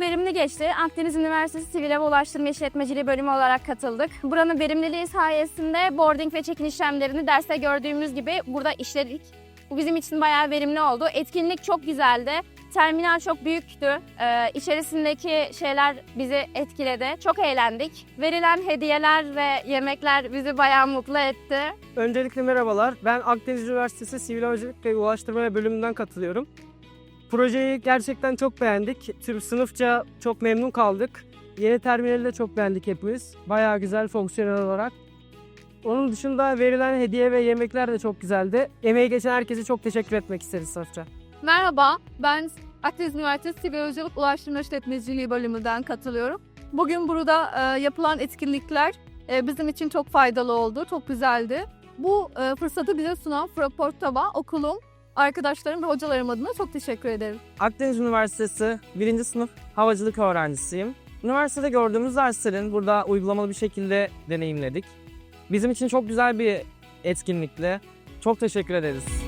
geçti. Akdeniz Üniversitesi Sivil Hava Ulaştırma İşletmeciliği bölümü olarak katıldık. Buranın verimliliği sayesinde boarding ve check-in işlemlerini derste gördüğümüz gibi burada işledik. Bu bizim için bayağı verimli oldu. Etkinlik çok güzeldi. Terminal çok büyüktü. Ee, içerisindeki şeyler bizi etkiledi. Çok eğlendik. Verilen hediyeler ve yemekler bizi bayağı mutlu etti. Öncelikle merhabalar. Ben Akdeniz Üniversitesi Sivil Havacılık ve Ulaştırma bölümünden katılıyorum. Projeyi gerçekten çok beğendik. Tüm sınıfça çok memnun kaldık. Yeni terminali de çok beğendik hepimiz. Bayağı güzel fonksiyonel olarak. Onun dışında verilen hediye ve yemekler de çok güzeldi. Emeği geçen herkese çok teşekkür etmek isteriz sınıfça. Merhaba, ben Akdeniz Üniversitesi Havacılık Ulaştırma İşletmeciliği bölümünden katılıyorum. Bugün burada e, yapılan etkinlikler e, bizim için çok faydalı oldu, çok güzeldi. Bu e, fırsatı bize sunan Fraport Tava, okulum, arkadaşlarım ve hocalarım adına çok teşekkür ederim. Akdeniz Üniversitesi 1. sınıf havacılık öğrencisiyim. Üniversitede gördüğümüz derslerin burada uygulamalı bir şekilde deneyimledik. Bizim için çok güzel bir etkinlikti. Çok teşekkür ederiz.